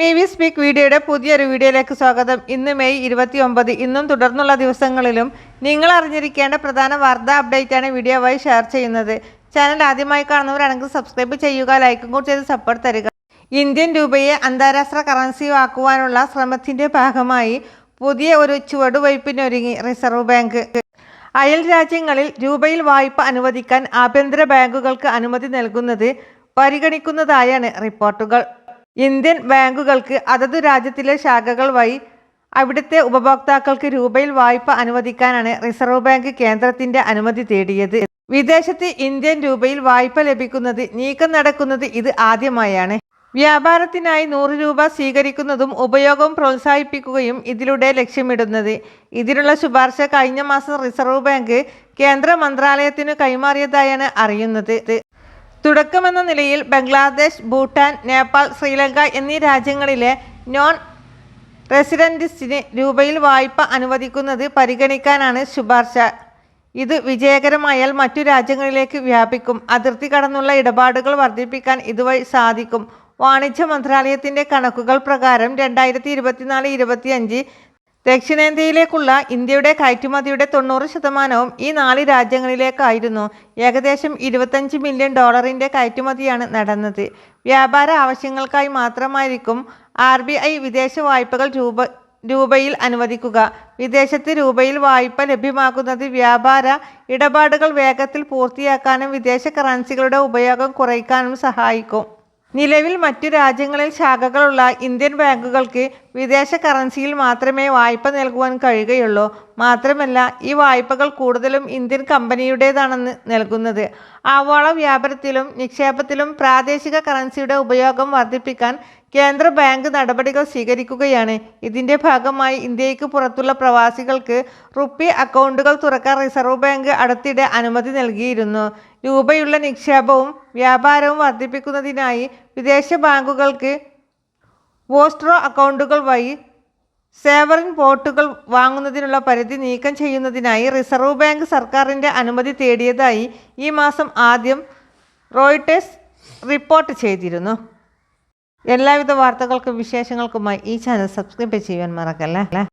May V speak വീഡിയോയുടെ പുതിയൊരു വീഡിയോയിലേക്ക് സ്വാഗതം. ഇന്ന് മെയ് ഇരുപത്തി ഒമ്പത് ഇന്നും തുടർന്നുള്ള ദിവസങ്ങളിലും നിങ്ങൾ അറിഞ്ഞിരിക്കേണ്ട പ്രധാന വാർത്താ അപ്ഡേറ്റാണ് വീഡിയോ വഴി ഷെയർ ചെയ്യുന്നത്. ചാനൽ ആദ്യമായി കാണുന്നവരാണെങ്കിൽ സബ്സ്ക്രൈബ് ചെയ്യുക ലൈക്കും കൂടി ചെയ്ത് സപ്പോർട്ട് തരിക. ഇന്ത്യൻ രൂപയെ അന്താരാഷ്ട്ര കറൻസി ആക്കുവാനുള്ള ശ്രമത്തിന്റെ ഭാഗമായി പുതിയ ഒരു ചുവടുവയ്പ്പിനൊരുങ്ങി റിസർവ് ബാങ്ക്. അയൽ രാജ്യങ്ങളിൽ രൂപയിൽ വായ്പ അനുവദിക്കാൻ ആഭ്യന്തര ബാങ്കുകൾക്ക് അനുമതി നൽകുന്നത് പരിഗണിക്കുന്നതായാണ് റിപ്പോർട്ടുകൾ. ഇന്ത്യൻ ബാങ്കുകൾക്ക് അതത് രാജ്യത്തിലെ ശാഖകൾ വഴി അവിടുത്തെ ഉപഭോക്താക്കൾക്ക് രൂപയിൽ വായ്പ അനുവദിക്കാനാണ് റിസർവ് ബാങ്ക് കേന്ദ്രത്തിന്റെ അനുമതി തേടിയത്. വിദേശത്ത് ഇന്ത്യൻ രൂപയിൽ വായ്പ ലഭിക്കുന്നത് നീക്കം നടക്കുന്നത് ഇത് ആദ്യമായാണ്. വ്യാപാരത്തിനായി നൂറ് രൂപ സ്വീകരിക്കുന്നതും ഉപയോഗം പ്രോത്സാഹിപ്പിക്കുകയും ഇതിലൂടെ ലക്ഷ്യമിടുന്നത്. ഇതിനുള്ള ശുപാർശ കഴിഞ്ഞ മാസം റിസർവ് ബാങ്ക് കേന്ദ്ര മന്ത്രാലയത്തിനു കൈമാറിയതായാണ് അറിയുന്നത്. തുടക്കമെന്ന നിലയിൽ ബംഗ്ലാദേശ് ഭൂട്ടാൻ നേപ്പാൾ ശ്രീലങ്ക എന്നീ രാജ്യങ്ങളിലെ നോൺ റെസിഡന്റിസ്റ്റിന് രൂപയിൽ വായ്പ അനുവദിക്കുന്നത് പരിഗണിക്കാനാണ് ശുപാർശ. ഇത് വിജയകരമായാൽ മറ്റു രാജ്യങ്ങളിലേക്ക് വ്യാപിക്കും. അതിർത്തി കടന്നുള്ള ഇടപാടുകൾ വർദ്ധിപ്പിക്കാൻ ഇതുവഴി സാധിക്കും. വാണിജ്യ മന്ത്രാലയത്തിന്റെ കണക്കുകൾ പ്രകാരം രണ്ടായിരത്തി ഇരുപത്തിനാല് ഇരുപത്തിയഞ്ച് ദക്ഷിണേന്ത്യയിലേക്കുള്ള ഇന്ത്യയുടെ കയറ്റുമതിയുടെ തൊണ്ണൂറ് ശതമാനവും ഈ നാല് രാജ്യങ്ങളിലേക്കായിരുന്നു. ഏകദേശം ഇരുപത്തഞ്ച് മില്യൺ ഡോളറിന്റെ കയറ്റുമതിയാണ് നടന്നത്. വ്യാപാര ആവശ്യങ്ങൾക്കായി മാത്രമായിരിക്കും ആർ ബി ഐ വിദേശ വായ്പകൾ രൂപ രൂപയിൽ അനുവദിക്കുക. വിദേശത്ത് രൂപയിൽ വായ്പ ലഭ്യമാക്കുന്നത് വ്യാപാര ഇടപാടുകൾ വേഗത്തിൽ പൂർത്തിയാക്കാനും വിദേശ കറൻസികളുടെ ഉപയോഗം കുറയ്ക്കാനും സഹായിക്കും. നിലവിൽ മറ്റു രാജ്യങ്ങളിൽ ശാഖകളുള്ള ഇന്ത്യൻ ബാങ്കുകൾക്ക് വിദേശ കറൻസിയിൽ മാത്രമേ വായ്പ നൽകുവാൻ കഴിയുകയുള്ളൂ. മാത്രമല്ല ഈ വായ്പകൾ കൂടുതലും ഇന്ത്യൻ കമ്പനിയുടേതാണെന്ന് നൽകുന്നത്. ആഗോള വ്യാപാരത്തിലും നിക്ഷേപത്തിലും പ്രാദേശിക കറൻസിയുടെ ഉപയോഗം വർദ്ധിപ്പിക്കാൻ കേന്ദ്ര ബാങ്ക് നടപടികൾ സ്വീകരിക്കുകയാണ്. ഇതിന്റെ ഭാഗമായി ഇന്ത്യയ്ക്ക് പുറത്തുള്ള പ്രവാസികൾക്ക് റുപ്പി അക്കൗണ്ടുകൾ തുറക്കാൻ റിസർവ് ബാങ്ക് അടുത്തിടെ അനുമതി നൽകിയിരുന്നു. രൂപയുള്ള നിക്ഷേപവും വ്യാപാരവും വർദ്ധിപ്പിക്കുന്നതിനായി വിദേശ ബാങ്കുകൾക്ക് വോസ്ട്രോ അക്കൗണ്ടുകൾ വഴി സേവറിൻ പോർട്ടുകൾ വാങ്ങുന്നതിനുള്ള പരിധി നീക്കം ചെയ്യുന്നതിനായി റിസർവ് ബാങ്ക് സർക്കാരിന്റെ അനുമതി തേടിയതായി ഈ മാസം ആദ്യം റോയിട്ടേഴ്സ് റിപ്പോർട്ട് ചെയ്തിരുന്നു. എല്ലാവിധ വാർത്തകൾക്കും വിശേഷങ്ങൾക്കുമായി ഈ ചാനൽ സബ്സ്ക്രൈബ് ചെയ്യാൻ മറക്കല്ലേ?